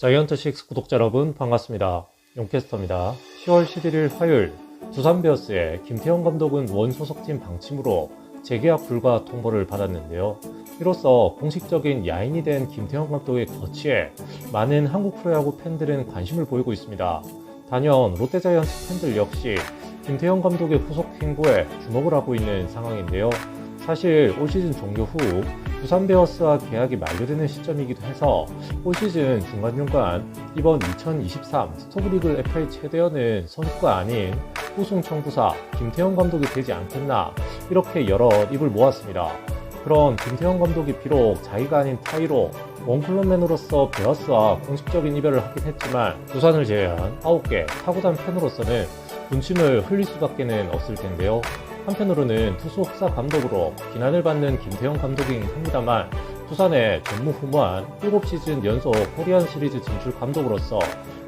자이언트6 구독자 여러분 반갑습니다. 용캐스터입니다. 10월 11일 화요일 두산 베어스의 김태형 감독은 원 소속팀 방침으로 재계약 불가 통보를 받았는데요. 이로써 공식적인 야인이 된 김태형 감독의 거취에 많은 한국 프로야구 팬들은 관심을 보이고 있습니다. 단연 롯데자이언츠 팬들 역시 김태형 감독의 후속 행보에 주목을 하고 있는 상황인데요. 사실 올 시즌 종료 후 두산 베어스와 계약이 만료되는 시점이기도 해서 올 시즌 중간중간 이번 2023 스토브리그 FA 최대현은 선수가 아닌 우승 청구사 김태형 감독이 되지 않겠나 이렇게 여러 입을 모았습니다. 그런 김태형 감독이 비록 자기가 아닌 타이로 원클럽맨으로서 베어스와 공식적인 이별을 하긴 했지만 두산을 제외한 9개 타구단 팬으로서는 군침을 흘릴 수밖에는 없을 텐데요. 한편으로는 투수 흑사 감독으로 비난을 받는 김태형 감독이긴 합니다만 두산의 전무후무한 7시즌 연속 코리안 시리즈 진출 감독으로서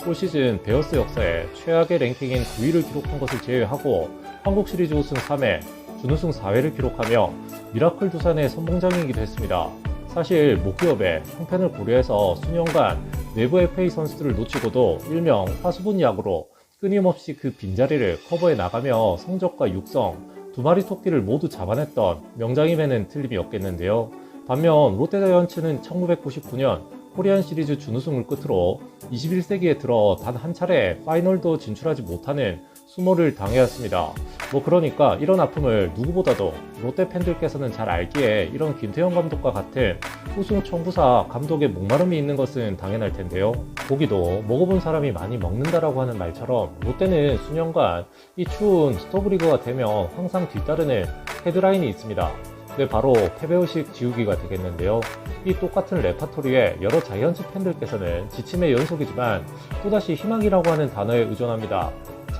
올 시즌 베어스 역사에 최악의 랭킹인 9위를 기록한 것을 제외하고 한국 시리즈 우승 3회, 준우승 4회를 기록하며 미라클 두산의 선봉장이기도 했습니다. 사실 목기업의 형편을 고려해서 수년간 내부 FA 선수들을 놓치고도 일명 화수분 야구로 끊임없이 그 빈자리를 커버해 나가며 성적과 육성, 두 마리 토끼를 모두 잡아냈던 명장임에는 틀림이 없겠는데요. 반면 롯데자이언츠는 1999년 코리안 시리즈 준우승을 끝으로 21세기에 들어 단 한 차례 파이널도 진출하지 못하는 수모를 당해왔습니다. 뭐 그러니까 이런 아픔을 누구보다도 롯데 팬들께서는 잘 알기에 이런 김태형 감독과 같은 우승 청구사 감독의 목마름이 있는 것은 당연할 텐데요. 고기도 먹어본 사람이 많이 먹는다라고 하는 말처럼 롯데는 수년간 이 추운 스토브리그가 되면 항상 뒤따르는 헤드라인이 있습니다. 네, 바로 패배의식 지우기가 되겠는데요. 이 똑같은 레파토리에 여러 자이언츠 팬들께서는 지침의 연속이지만 또다시 희망이라고 하는 단어에 의존합니다.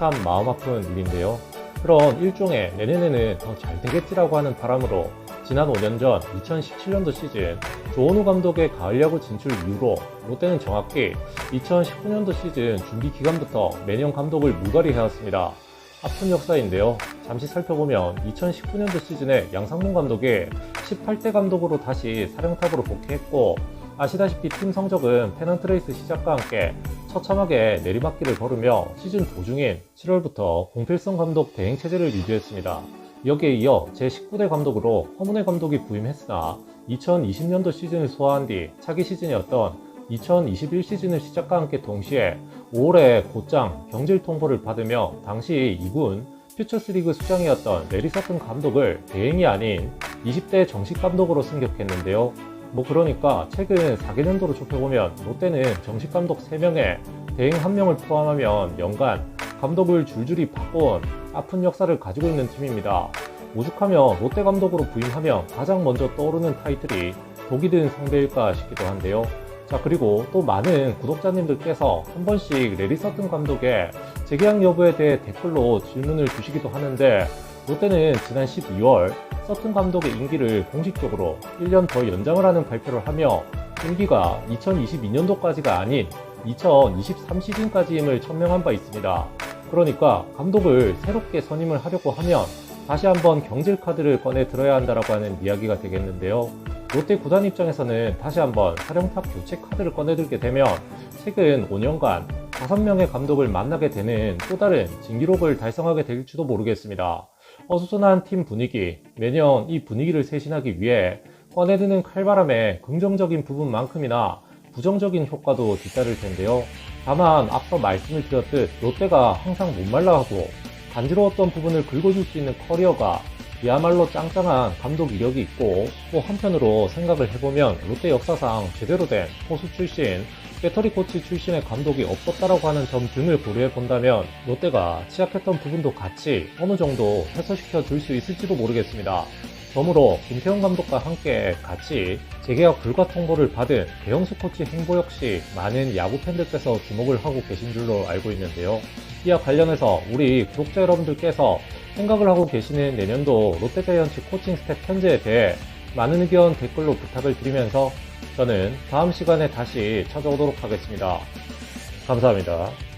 참 마음 아픈 일인데요. 그럼 일종의 내년에는 더 잘 되겠지라고 하는 바람으로 지난 5년 전 2017년도 시즌 조원우 감독의 가을야구 진출 이후로 롯데는 정확히 2019년도 시즌 준비 기간부터 매년 감독을 물갈이 해왔습니다. 아픈 역사인데요. 잠시 살펴보면 2019년도 시즌에 양상문 감독이 18대 감독으로 다시 사령탑으로 복귀했고 아시다시피 팀 성적은 페넌트 레이스 시작과 함께 처참하게 내리막길을 걸으며 시즌 도중인 7월부터 공필성 감독 대행 체제를 유지했습니다. 여기에 이어 제19대 감독으로 허문회 감독이 부임했으나 2020년도 시즌을 소화한 뒤 차기 시즌이었던 2021 시즌을 시작과 함께 동시에 5월에 곧장 경질 통보를 받으며 당시 2군 퓨처스리그 수장이었던 레리 서튼 감독을 대행이 아닌 20대 정식 감독으로 승격했는데요. 뭐 그러니까 최근 4개년도로 좁혀보면 롯데는 정식 감독 3명에 대행 1명을 포함하면 연간 감독을 줄줄이 바꿔온 아픈 역사를 가지고 있는 팀입니다. 오죽하며 롯데 감독으로 부임하면 가장 먼저 떠오르는 타이틀이 독이 든 상대일까 싶기도 한데요. 자 그리고 또 많은 구독자님들께서 한 번씩 레리 서튼 감독의 재계약 여부에 대해 댓글로 질문을 주시기도 하는데 롯데는 지난 12월 서튼 감독의 임기를 공식적으로 1년 더 연장을 하는 발표를 하며 임기가 2022년도까지가 아닌 2023 시즌까지임을 천명한 바 있습니다. 그러니까 감독을 새롭게 선임을 하려고 하면 다시 한번 경질 카드를 꺼내 들어야 한다라고 하는 이야기가 되겠는데요. 롯데 구단 입장에서는 다시 한번 사령탑 교체 카드를 꺼내들게 되면 최근 5년간 5명의 감독을 만나게 되는 또 다른 진기록을 달성하게 될지도 모르겠습니다. 어수선한 팀 분위기, 매년 이 분위기를 쇄신하기 위해 꺼내드는 칼바람의 긍정적인 부분만큼이나 부정적인 효과도 뒤따를 텐데요. 다만 앞서 말씀을 드렸듯 롯데가 항상 못말라하고 간지러웠던 부분을 긁어줄 수 있는 커리어가 그야말로 짱짱한 감독 이력이 있고 또 한편으로 생각을 해보면 롯데 역사상 제대로 된 포수 출신 배터리 코치 출신의 감독이 없었다라고 하는 점 등을 고려해 본다면 롯데가 취약했던 부분도 같이 어느 정도 해소시켜 줄 수 있을지도 모르겠습니다. 저으로 김태형 감독과 함께 같이 재계약 불가 통보를 받은 배영수 코치 행보 역시 많은 야구 팬들께서 주목을 하고 계신 줄로 알고 있는데요. 이와 관련해서 우리 구독자 여러분들께서 생각을 하고 계시는 내년도 롯데자이언츠 코칭 스텝 현재에 대해 많은 의견 댓글로 부탁을 드리면서 저는 다음 시간에 다시 찾아오도록 하겠습니다. 감사합니다.